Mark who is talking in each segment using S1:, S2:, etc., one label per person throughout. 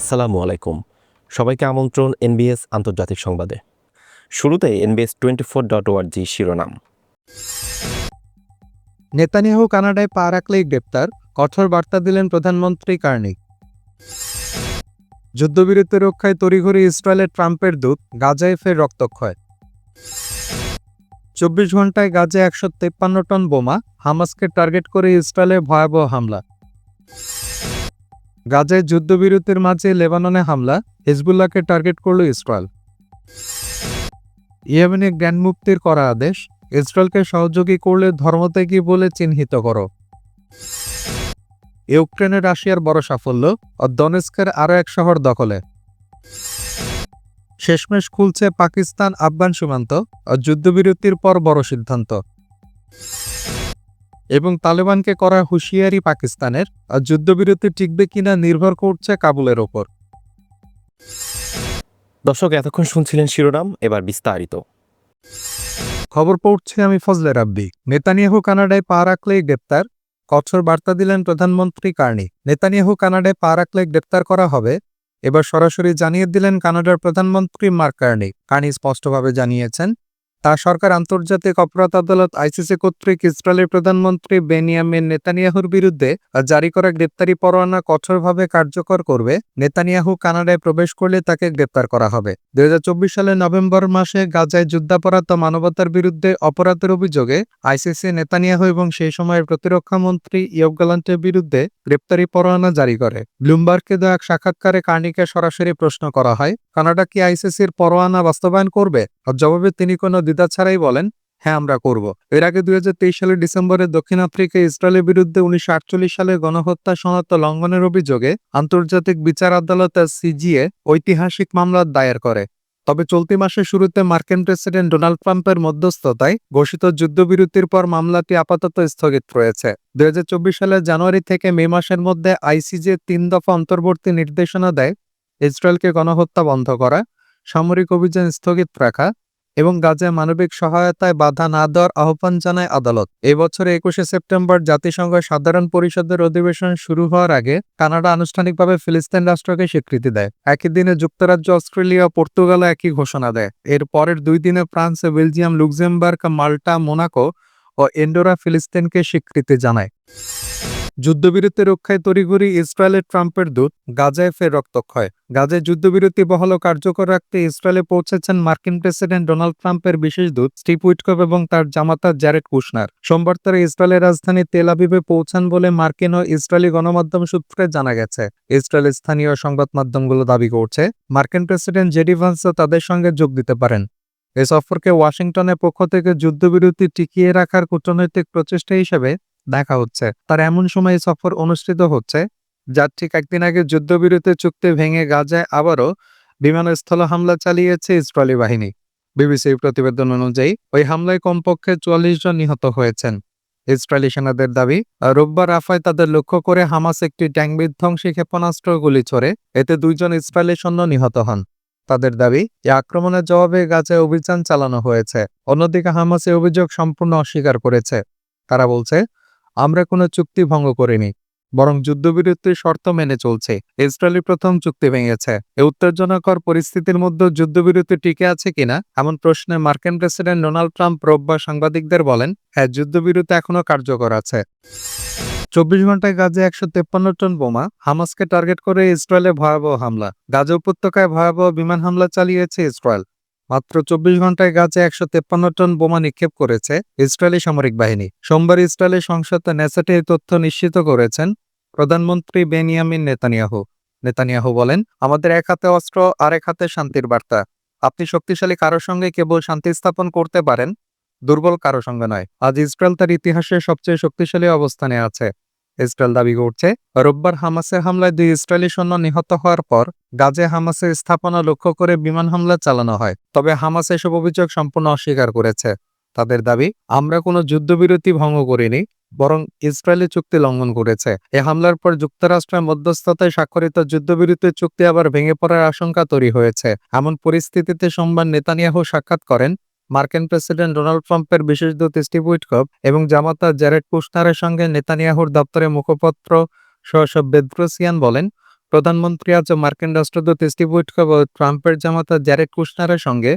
S1: আসসালামু আলাইকুম সবাইকে আমন্ত্রণ এনবিএস আন্তর্জাতিক সংবাদে শুরুতে এনবিএস টোয়েন্টি ফোর ডট ওয়ার্জি শিরোনাম নেতানিয়াহু কানাডায় পা রাখলেই গ্রেপ্তার কঠোর বার্তা দিলেন প্রধানমন্ত্রী কার্নিক যুদ্ধবিরতি রক্ষায় তড়িঘড়ি ইসরায়েলের ট্রাম্পের দূত গাজায় ফের রক্তক্ষয় চব্বিশ ঘন্টায় গাজে একশো টন বোমা হামাসকে টার্গেট করে ইসরায়েলে ভয়াবহ হামলা গাজায় যুদ্ধবিরতির মাঝে লেবাননে হামলা হিজবুল্লাহকে টার্গেট করল ইসরায়েল ইয়েমেনে গ্র্যান্ড মুক্তির করা আদেশ ইসরায়েলকে সহযোগী করলে ধর্মত্যাগী বলে চিহ্নিত করো ইউক্রেনে রাশিয়ার বড় সাফল্য ও দনেস্কের আরও এক শহর দখলে শেষমেশ খুলছে পাকিস্তান আফগান সীমান্ত ও যুদ্ধবিরতির পর বড় সিদ্ধান্ত এবং তালেবানকে করা হুঁশিয়ারি পাকিস্তানের আর যুদ্ধবিরতি টিকবে কিনা নির্ভর করছে কাবুলের ওপর
S2: দর্শক এতক্ষণ শুনছিলেন শিরোনাম এবার বিস্তারিত খবর পড়ছি আমি ফজলে রাব্বি নেতানিয়াহু কানাডায় পা রাখলেই গ্রেপ্তার কঠোর বার্তা দিলেন প্রধানমন্ত্রী কার্নি নেতানিয়াহু কানাডায় পা রাখলে গ্রেপ্তার করা হবে এবার সরাসরি জানিয়ে দিলেন কানাডার প্রধানমন্ত্রী মার্ক কার্নি কার্নি স্পষ্টভাবে জানিয়েছেন তা সরকার আন্তর্জাতিক অপরাধ আদালত আইসিসি কর্তৃক ইসরায়েলের প্রধানমন্ত্রী বেনিয়ামিন নেতানিয়াহুর বিরুদ্ধে জারি করা গ্রেপ্তারি পরোয়ানা কঠোরভাবে কার্যকর করবে নেতানিয়াহু কানাডায় প্রবেশ করলে তাকে গ্রেপ্তার করা হবে দুই সালের নভেম্বর মাসে গাজায় যুদ্ধাপরাধ মানবতার বিরুদ্ধে অপরাধের অভিযোগে আইসিসি নেতানিয়াহু এবং সেই সময়ের প্রতিরক্ষামন্ত্রী ইয়ব গালান্টের বিরুদ্ধে গ্রেপ্তারি পরোয়ানা জারি করে ব্লুমবার্গকে দেওয়া এক সাক্ষাৎকারে কার্নিকে সরাসরি প্রশ্ন করা হয় কানাডা কি আইসিসির পরোয়ানা বাস্তবায়ন করবে জবাবে তিনি কোনো দ্বিধা ছাড়াই বলেন হ্যাঁ আমরা করব এর আগে দুই সালের ডিসেম্বরে দক্ষিণ আফ্রিকা ইসরায়েলের বিরুদ্ধে উনিশশো সালে গণহত্যা সনাক্ত লঙ্ঘনের অভিযোগে আন্তর্জাতিক বিচার আদালত সিজিএ ঐতিহাসিক মামলা দায়ের করে তবে চলতি মাসের শুরুতে মার্কিন প্রেসিডেন্ট ডোনাল্ড ট্রাম্পের মধ্যস্থতায় ঘোষিত যুদ্ধবিরতির পর মামলাটি আপাতত স্থগিত রয়েছে দুই সালের জানুয়ারি থেকে মে মাসের মধ্যে আইসিজে তিন দফা অন্তর্বর্তী নির্দেশনা দেয় ইসরায়েলকে গণহত্যা বন্ধ করা সামরিক অভিযান স্থগিত রাখা এবং গাজায় মানবিক সহায়তায় বাধা না দেওয়ার আহ্বান জানায় আদালত এবছর একুশে সেপ্টেম্বর জাতিসংঘ সাধারণ পরিষদের অধিবেশন শুরু হওয়ার আগে কানাডা আনুষ্ঠানিকভাবে ফিলিস্তিন রাষ্ট্রকে স্বীকৃতি দেয় একই দিনে যুক্তরাজ্য অস্ট্রেলিয়া পর্তুগাল একই ঘোষণা দেয় এর পরের দুই দিনে France Belgium Luxembourg Malta Monaco ও এন্ডোরা ফিলিস্তিনকে স্বীকৃতি জানায় যুদ্ধবিরতি রক্ষায় তড়িঘড়ি ইসরায়েলের ট্রাম্পের দূত গাজায় ফের রক্তক্ষয় গাজায় যুদ্ধবিরতি বহাল কার্যকর রাখতে ইসরায়েলে পৌঁছেছেন মার্কিন প্রেসিডেন্ট ডোনাল্ড ট্রাম্পের বিশেষ দূত স্টিভ উইটকপ এবং তার জামাতা জ্যারেড কুশনার সোমবার তারা ইসরায়েলের রাজধানী তেল আবিবে পৌঁছান বলে মার্কিন ও ইসরায়েলি গণমাধ্যম সূত্রে জানা গেছে ইসরায়েলের স্থানীয় সংবাদ মাধ্যমগুলো দাবি করছে মার্কিন প্রেসিডেন্ট জেডি ভান্সও তাদের সঙ্গে যোগ দিতে পারেন এ সফরকে ওয়াশিংটনের পক্ষ থেকে যুদ্ধবিরতি টিকিয়ে রাখার কূটনৈতিক প্রচেষ্টা হিসেবে দেখা হচ্ছে তার এমন সময় সফর অনুষ্ঠিত হচ্ছে যার ঠিক একদিন আগে যুদ্ধবিরতি চুক্তি ভেঙে গাজায় আবারও বিমানস্থল হামলা চালিয়েছে ইসরায়েলি বাহিনী বিবিসির প্রতিবেদন অনুযায়ী ওই হামলায় কমপক্ষে চুয়াল্লিশ জন নিহত হয়েছেন ইসরায়েলি সেনাদের দাবি রোববার রাফায় তাদের লক্ষ্য করে হামাস একটি ট্যাঙ্ক বিধ্বংসী ক্ষেপণাস্ত্র গুলি ছোড়ে এতে দুইজন ইসরায়েলি সৈন্য নিহত হন তাদের দাবি এ আক্রমণের জবাবে গাজায় অভিযান চালানো হয়েছে অন্যদিকে হামাস অভিযোগ সম্পূর্ণ অস্বীকার করেছে তারা বলছে আমরা কোনো চুক্তি ভঙ্গ করিনি বরং যুদ্ধবিরতির শর্ত মেনে চলছে ইসরায়েলি প্রথম চুক্তি ভেঙেছে এ উত্তেজনাকর পরিস্থিতির মধ্যে যুদ্ধবিরতি টিকে আছে কিনা এমন প্রশ্নে মার্কিন প্রেসিডেন্ট ডোনাল্ড ট্রাম্প রোববার সাংবাদিকদের বলেন হ্যাঁ যুদ্ধবিরতি এখনও কার্যকর আছে চব্বিশ ঘন্টায় গাজে একশো তেপ্পান্ন টন বোমা হামাসকে টার্গেট করে ইসরায়েলে ভয়াবহ হামলা গাজা উপত্যকায় ভয়াবহ বিমান হামলা চালিয়েছে ইসরায়েল মাত্র চব্বিশ ঘন্টায় গাছে একশো তেপ্পান্ন টন বোমা নিক্ষেপ করেছে ইসরায়েলি সামরিক বাহিনী সোমবার ইসরায়েলের সংসদে নেসাটে এই তথ্য নিশ্চিত করেছেন প্রধানমন্ত্রী বেনিয়ামিন নেতানিয়াহু নেতানিয়াহু বলেন আমাদের এক হাতে অস্ত্র আর এক হাতে শান্তির বার্তা আপনি শক্তিশালী কারোর সঙ্গে কেবল শান্তি স্থাপন করতে পারেন দুর্বল কারো সঙ্গে নয় আজ ইসরায়েল তার ইতিহাসের সবচেয়ে শক্তিশালী অবস্থানে আছে ইসরায়েল দাবি করছে রোববার হামাসের হামলায় দুই ইসরায়েলি সৈন্য নিহত হওয়ার পর গাজে হামাসের স্থাপনা লক্ষ্য করে বিমান হামলা চালানো হয় তবে হামাস এসব অভিযোগ সম্পূর্ণ অস্বীকার করেছে তাদের দাবি আমরা কোনো যুদ্ধবিরতি ভঙ্গ করিনি বরং ইসরায়েলি চুক্তি লঙ্ঘন করেছে এ হামলার পর যুক্তরাষ্ট্রের মধ্যস্থতায় স্বাক্ষরিত যুদ্ধবিরতির চুক্তি আবার ভেঙে পড়ার আশঙ্কা তৈরি হয়েছে এমন পরিস্থিতিতে সোমবার নেতানিয়াহু সাক্ষাৎ করেন মার্কিন প্রেসিডেন্ট ডোনাল্ড ট্রাম্পের বিশেষ দূত স্টিভ উইটকপ এবং জামাতা জ্যারেড কুশনারের সঙ্গে নেতানিয়াহুর দপ্তরে মুখপত্র সহসব বেদ্রোসিয়ান বলেন প্রধানমন্ত্রী আজ মার্কিন রাষ্ট্রদূত স্টিভ উইটকপ ও ট্রাম্পের জামাতা জ্যারেড কুশনারের সঙ্গে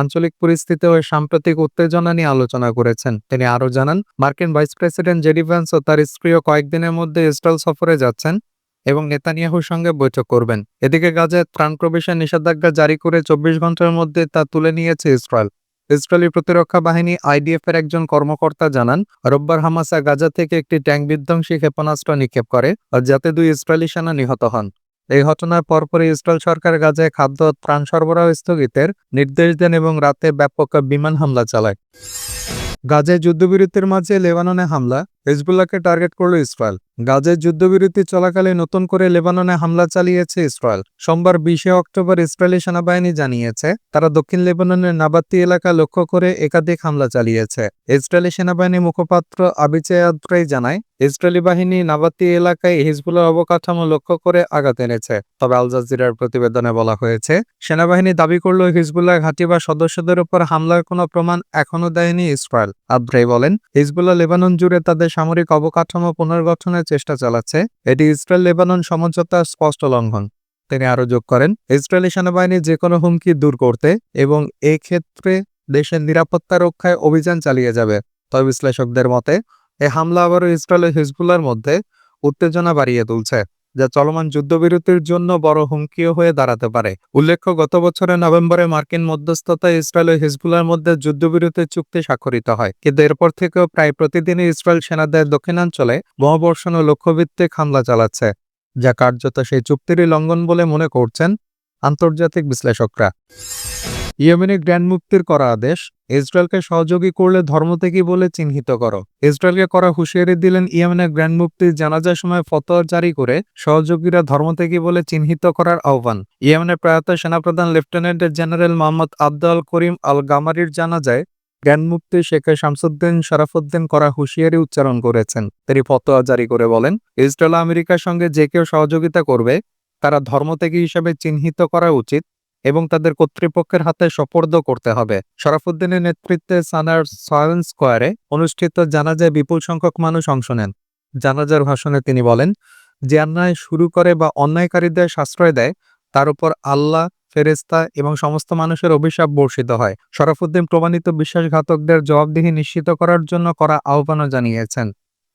S2: আঞ্চলিক পরিস্থিতি ও সাম্প্রতিক উত্তেজনা নিয়ে আলোচনা করেছেন তিনি আরও জানান মার্কিন ভাইস প্রেসিডেন্ট জেডি ভ্যান্স ও তার স্ত্রীও কয়েকদিনের মধ্যে ইসরায়েল সফরে যাচ্ছেন এবং নেতানিয়াহুর সঙ্গে বৈঠক করবেন এদিকে গাজায় ত্রাণ প্রবেশের নিষেধাজ্ঞা জারি করে চব্বিশ ঘন্টার মধ্যে তা তুলে নিয়েছে ইসরায়েল ইসরায়েলি প্রতিরক্ষা বাহিনী আইডিএফ এর একজন কর্মকর্তা জানান রোববার হামাসা গাজা থেকে একটি ট্যাঙ্ক বিধ্বংসী ক্ষেপণাস্ত্র নিক্ষেপ করে যাতে দুই ইসরায়েলি সেনা নিহত হন এই ঘটনার পরপরই ইসরায়েল সরকার গাজায় খাদ্য ত্রাণ সরবরাহ স্থগিতের নির্দেশ দেন এবং রাতে ব্যাপক বিমান হামলা চালায় গাজায় যুদ্ধবিরতির মাঝে লেবাননে হামলা হিজবুল্লাহকে টার্গেট করল ইসরায়েল গাজের যুদ্ধবিরতি চলাকালে নতুন করে লেবাননে হামলা চালিয়েছে ইসরায়েল সোমবার বিশে অক্টোবর ইসরায়েলি সেনাবাহিনী জানিয়েছে তারা দক্ষিণ লেবাননের নাবাত্তি এলাকা লক্ষ্য করে একাধিক হামলা চালিয়েছে ইসরায়েলি সেনাবাহিনী মুখপাত্র আবিচেয়াদ্রাই জানায় ইসরায়েলি বাহিনী নাবাত্তি এলাকায় হিজবুলের অবকাঠামো লক্ষ্য করে আঘাত এনেছে তবে আল জাজিরার প্রতিবেদনে বলা হয়েছে সেনাবাহিনী দাবি করল হিজবুল্লাহ ঘাটি বা সদস্যদের উপর হামলার কোনো প্রমাণ এখনও দেয়নি ইসরায়েল আদ্রাই বলেন হিজবুল্লাহ লেবানন জুড়ে তাদের সামরিক অবকাঠামো পুনর্গঠনের চেষ্টা চালাচ্ছে এটি ইসরায়েল লেবানন সমঝোতার স্পষ্ট লঙ্ঘন তিনি আরও যোগ করেন ইসরায়েলি সেনাবাহিনী যে কোনো হুমকি দূর করতে এবং এক্ষেত্রে দেশের নিরাপত্তা রক্ষায় অভিযান চালিয়ে যাবে তবে বিশ্লেষকদের মতে এ হামলা আবারও ইসরায়েল ও হিজবুল্লার মধ্যে উত্তেজনা বাড়িয়ে তুলছে যা চলমান যুদ্ধবিরতির জন্য বড় হুমকিও হয়ে দাঁড়াতে পারে উল্লেখ্য গত বছরের নভেম্বরে মার্কিন মধ্যস্থতায় ইসরায়েল ও হিজবুলার মধ্যে যুদ্ধবিরতির চুক্তি স্বাক্ষরিত হয় কিন্তু এরপর থেকেও প্রায় প্রতিদিনই ইসরায়েল সেনাদের দক্ষিণাঞ্চলে মহাবর্ষণ ও লক্ষ্যভিত্তিক হামলা চালাচ্ছে যা কার্যত সেই চুক্তিরই লঙ্ঘন বলে মনে করছেন আন্তর্জাতিক বিশ্লেষকরা ইয়েমেনের গ্র্যান্ড মুক্তির করা আদেশ ইসরায়েলকে সহযোগী করলে ধর্ম থেকে বলে চিহ্নিত করো ইসরায়েলকে করা হুঁশিয়ারি দিলেন ইয়েমেনের গ্র্যান্ড মুক্তির জানাজার সময় ফতোয়া জারি করে সহযোগীরা ধর্ম থেকে বলে চিহ্নিত করার আহ্বান ইয়েমেনের প্রয়াত সেনাপ্রধান lieutenant general Mohammed Abdul Karim al গামারির জানাজায় জ্ঞান মুক্তি শেখে শামসুদ্দিন শরাফুদ্দিন করা হুঁশিয়ারি উচ্চারণ করেছেন তিনি ফতোয়া জারি করে বলেন ইসরায়েল আমেরিকার সঙ্গে যে কেউ সহযোগিতা করবে তারা ধর্মত্যাগী হিসাবে চিহ্নিত করা উচিত এবং তাদের কর্তৃপক্ষের হাতে সপর্দ করতে হবে শরাফুদ্দিনের নেতৃত্বে সানার সয়েল স্কোয়ারে অনুষ্ঠিত জানাজায় বিপুল সংখ্যক মানুষ অংশ নেন জানাজার ভাষণে তিনি বলেন যে অন্যায় শুরু করে বা অন্যায়কারীদের সাশ্রয় দেয় তার উপর আল্লাহ ফেরেস্তা এবং সমস্ত মানুষের অভিশাপ বর্ষিত হয় শরাফুদ্দিন প্রমাণিত বিশ্বাসঘাতকদের জবাবদিহি নিশ্চিত করার জন্য করা আহ্বানও জানিয়েছেন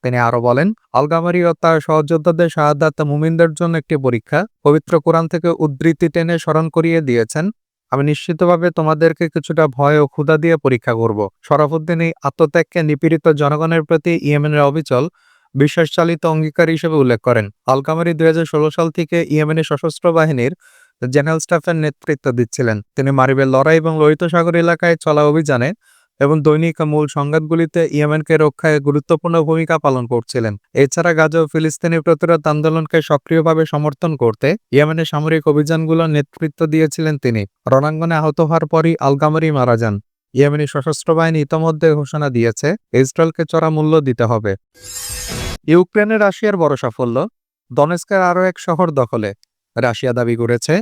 S2: তিনি আরো বলেন আলগামারি ও তার সহযোদ্ধাদের শাহাদাত মুমিনদের জন্য একটি পরীক্ষা পবিত্র কোরআন থেকে উদ্ধৃতি টেনে স্মরণ করিয়ে দিয়েছেন আমি নিশ্চিতভাবে তোমাদেরকে কিছুটা ভয় ও ক্ষুধা দিয়ে পরীক্ষা করব শরাফুদ্দিন এই আত্মত্যাগকে নিপীড়িত জনগণের প্রতি ইয়েমেনের অবিচল বিশ্বাস চালিত অঙ্গীকার হিসেবে উল্লেখ করেন আলকামারি দুই সাল থেকে ইয়েমেনের সশস্ত্র বাহিনীর জেনারেল স্টাফের নেতৃত্ব দিচ্ছিলেন তিনি মারিবের লড়াই এবং লোহিত সাগর এলাকায় চলা অভিযানে এবং দৈনিক মূল সংঘাতগুলিতে ইয়েমেনকে রক্ষায় গুরুত্বপূর্ণ ভূমিকা পালন করছিলেন এছাড়া গাজা ও ফিলিস্তিনি প্রতিরোধ আন্দোলনকে সক্রিয়ভাবে সমর্থন করতে ইয়েমেনের সামরিক অভিযানগুলোর নেতৃত্ব দিয়েছিলেন তিনি রণাঙ্গনে আহত হওয়ার পরই আলগামারি মারা যান ইয়েমেনি সশস্ত্র বাহিনী ইতোমধ্যে ঘোষণা দিয়েছে ইসরায়েলকে চড়া মূল্য দিতে হবে ইউক্রেনে রাশিয়ার বড় সাফল্য দনেস্কের আরও এক শহর দখলে রাশিয়া দাবি করেছে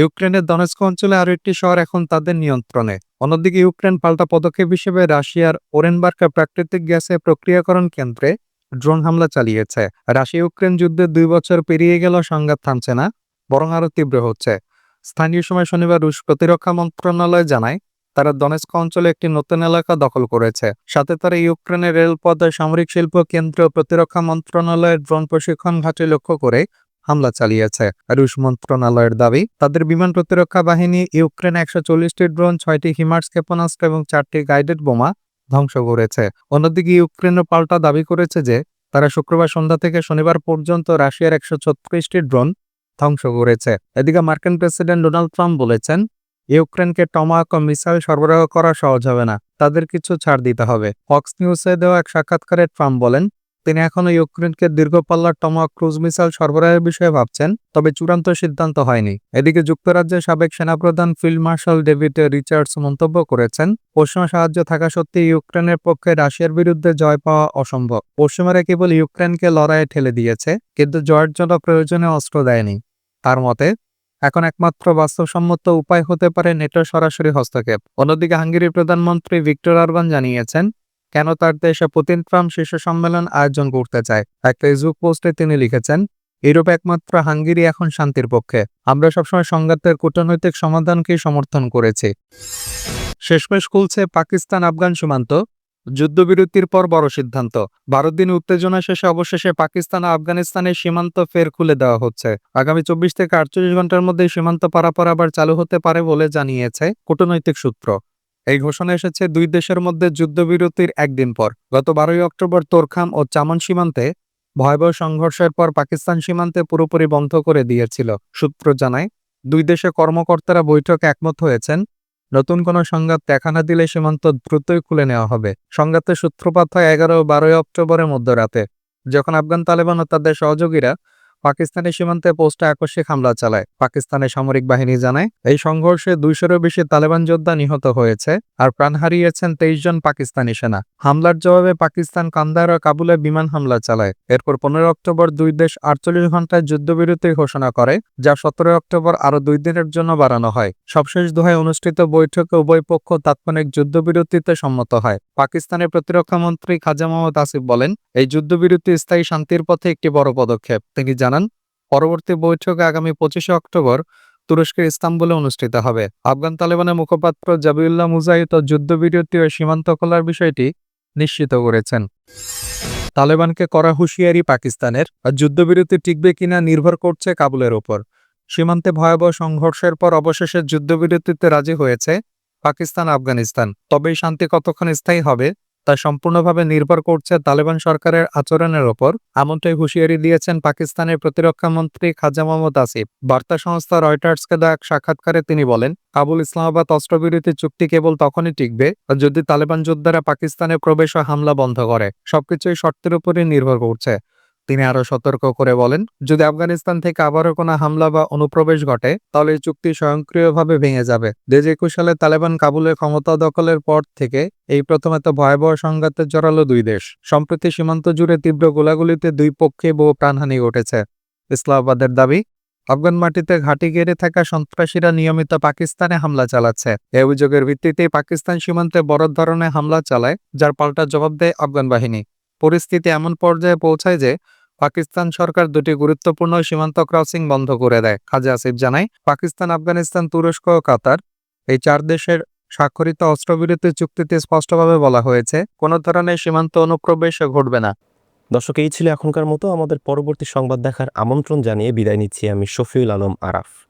S2: ইউক্রেনের দনেস্ক অঞ্চলে আরও একটি শহর এখন তাদের নিয়ন্ত্রণে অন্যদিকে ইউক্রেন পাল্টা পদক্ষেপ হিসেবে রাশিয়ার ওরেনবার্কা প্রাকৃতিক গ্যাসের প্রক্রিয়াকরণ কেন্দ্রে ড্রোন হামলা চালিয়েছে রাশিয়া ইউক্রেন যুদ্ধে দুই বছর পেরিয়ে গেল সংঘাত থামছে না বরং আরও তীব্র হচ্ছে স্থানীয় সময় শনিবার রুশ প্রতিরক্ষা মন্ত্রণালয় জানায় তারা দনেস্ক অঞ্চলে একটি নতুন এলাকা দখল করেছে সাথে তারা ইউক্রেনের রেলপথ সামরিক শিল্প কেন্দ্র প্রতিরক্ষা মন্ত্রণালয়ের ড্রোন প্রশিক্ষণ ঘাটে লক্ষ্য করে হামলা চালিয়েছে রুশ মন্ত্রণালয়ের দাবি তাদের বিমান প্রতিরক্ষা বাহিনী ইউক্রেন একশো চল্লিশটি ড্রোন ছয়টি হিমার্স ক্ষেপণাস্ত্র এবং চারটি গাইডেড বোমা ধ্বংস করেছে অন্যদিকে ইউক্রেনও পাল্টা দাবি করেছে যে তারা শুক্রবার সন্ধ্যা থেকে শনিবার পর্যন্ত রাশিয়ার একশো ছত্রিশটি ড্রোন ধ্বংস করেছে এদিকে মার্কিন প্রেসিডেন্ট ডোনাল্ড ট্রাম্প বলেছেন ইউক্রেনকে টমাক ও মিসাইল সরবরাহ করা সহজ হবে না তাদের কিছু ছাড় দিতে হবে ফক্স নিউজে দেওয়া এক সাক্ষাৎকারে ট্রাম্প বলেন তিনি এখনও ইউক্রেনকে দীর্ঘপাল্লার টমাক ক্রুজ মিসাইল সরবরাহের বিষয়ে ভাবছেন তবে চূড়ান্ত সিদ্ধান্ত হয়নি এদিকে যুক্তরাজ্যের সাবেক সেনাপ্রধান ফিল্ড মার্শাল ডেভিড রিচার্ডস মন্তব্য করেছেন পশ্চিম সাহায্য থাকা সত্ত্বেও ইউক্রেনের পক্ষে রাশিয়ার বিরুদ্ধে জয় পাওয়া অসম্ভব পশ্চিমারা কেবল ইউক্রেনকে লড়াইয়ে ঠেলে দিয়েছে কিন্তু জয়ের জন্য প্রয়োজনে অস্ত্র দেয়নি তার মতে এখন একমাত্র বাস্তবসম্মত উপায় হতে পারে নেটোর সরাসরি হস্তক্ষেপ অন্যদিকে হাঙ্গেরির প্রধানমন্ত্রী ভিক্টর আরবান জানিয়েছেন কেন তার দেশে পুতিন ট্রাম্প শীর্ষ সম্মেলন আয়োজন করতে চায় এক ফেসবুক পোস্টে তিনি লিখেছেন ইউরোপ একমাত্র হাঙ্গেরি এখন শান্তির পক্ষে আমরা সবসময় সংঘাতের কূটনৈতিক সমাধানকে সমর্থন করেছি শেষমেশ খুলছে পাকিস্তান আফগান সীমান্ত যুদ্ধবিরতির পর বড় সিদ্ধান্ত বারো দিন উত্তেজনা শেষে অবশেষে পাকিস্তান ও আফগানিস্তানের সীমান্ত ফের খুলে দেওয়া হচ্ছে আগামী চব্বিশ থেকে আটচল্লিশ ঘন্টার মধ্যে সীমান্ত পারাপার আবার চালু হতে পারে বলে জানিয়েছে কূটনৈতিক সূত্র এই ঘোষণা এসেছে দুই দেশের মধ্যে যুদ্ধবিরতির একদিন পর গত বারোই অক্টোবর তোরখাম ও চামন সীমান্তে ভয়াবহ সংঘর্ষের পর পাকিস্তান সীমান্তে পুরোপুরি বন্ধ করে দিয়েছিল সূত্র জানায় দুই দেশে কর্মকর্তারা বৈঠকে একমত হয়েছেন নতুন কোনো সংঘাত দেখা না দিলে সীমান্ত দ্রুতই খুলে নেওয়া হবে সংঘাতের সূত্রপাত হয় এগারো বারোই অক্টোবরের মধ্যরাতে যখন আফগান তালেবান ও তাদের সহযোগীরা পাকিস্তানের সীমান্তে পোস্টে আকস্মিক হামলা চালায় পাকিস্তানের সামরিক বাহিনী জানায় এই সংঘর্ষে দুইশোরও বেশি তালেবান যোদ্ধা নিহত হয়েছে আর প্রাণ হারিয়েছেন তেইশ জন পাকিস্তানি সেনা হামলার জবাবে পাকিস্তান কান্দার ও কাবুলে বিমান হামলা চালায় এরপর পনেরো অক্টোবর দুই দেশ আটচল্লিশ ঘন্টায় যুদ্ধবিরতি ঘোষণা করে যা সতেরো অক্টোবর আরও দুই দিনের জন্য বাড়ানো হয় সবশেষ দোহায় অনুষ্ঠিত বৈঠকে উভয় পক্ষ তাৎক্ষণিক যুদ্ধবিরতিতে সম্মত হয় পাকিস্তানের প্রতিরক্ষা মন্ত্রী খাজা মোহাম্মদ আসিফ বলেন এই যুদ্ধবিরতি স্থায়ী শান্তির পথে একটি বড় পদক্ষেপ তিনি জানান পরবর্তী বৈঠক আগামী পঁচিশে অক্টোবর তুরস্কের ইস্তাম্বুলে অনুষ্ঠিত হবে আফগান তালেবানের মুখপাত্র জাবিউল্লাহ মুজাহিদ যুদ্ধবিরতি ও সীমান্ত খোলার বিষয়টি নিশ্চিত করেছেন তালেবানকে করা হুঁশিয়ারি পাকিস্তানের আর যুদ্ধবিরতি টিকবে কিনা নির্ভর করছে কাবুলের ওপর সীমান্তে ভয়াবহ সংঘর্ষের পর অবশেষে যুদ্ধবিরতিতে রাজি হয়েছে পাকিস্তান আফগানিস্তান তবে শান্তি কতক্ষণ স্থায়ী হবে তা সম্পূর্ণভাবে নির্ভর করছে তালেবান সরকারের আচরণের ওপর এমনটাই হুঁশিয়ারি দিয়েছেন পাকিস্তানের প্রতিরক্ষামন্ত্রী খাজা মোহাম্মদ আসিফ বার্তা সংস্থা রয়টার্সকে দেওয়া এক সাক্ষাৎকারে তিনি বলেন কাবুল ইসলামাবাদ অস্ত্রবিরতি চুক্তি কেবল তখনই টিকবে যদি তালেবান যোদ্ধারা পাকিস্তানে প্রবেশ ও হামলা বন্ধ করে সবকিছুই শর্তের উপরই নির্ভর করছে তিনি আরও সতর্ক করে বলেন যদি আফগানিস্তান থেকে আবারও কোনো হামলা বা অনুপ্রবেশ ঘটে তাহলে এই চুক্তি স্বয়ংক্রিয়ভাবে ভেঙে যাবে দুই সালে তালেবান কাবুলে ক্ষমতা দখলের পর থেকে এই প্রথম এত ভয়াবহ সংঘাতে জড়ালো দুই দেশ সম্প্রতি সীমান্ত জুড়ে তীব্র গোলাগুলিতে দুই পক্ষে বহু প্রাণহানি ঘটেছে ইসলামাবাদের দাবি আফগান মাটিতে ঘাঁটি গেড়ে থাকা সন্ত্রাসীরা নিয়মিত পাকিস্তানে হামলা চালাচ্ছে এ অভিযোগের ভিত্তিতে পাকিস্তান সীমান্তে বড় ধরনের হামলা চালায় যার পাল্টা জবাব দেয় আফগান বাহিনী পরিস্থিতি এমন পর্যায়ে পৌঁছায় যে পাকিস্তান সরকার দুটি গুরুত্বপূর্ণ সীমান্ত ক্রসিং বন্ধ করে দেয় খাজা আসিফ জানায় পাকিস্তান আফগানিস্তান তুরস্ক ও কাতার এই চার দেশের স্বাক্ষরিত অস্ত্রবিরতি চুক্তিতে স্পষ্টভাবে বলা হয়েছে কোনো ধরনের সীমান্ত অনুপ্রবেশ ঘটবে না দর্শক এই ছিল এখনকার মতো আমাদের পরবর্তী সংবাদ দেখার আমন্ত্রণ জানিয়ে বিদায় নিচ্ছি আমি শফিউল আলম আরাফ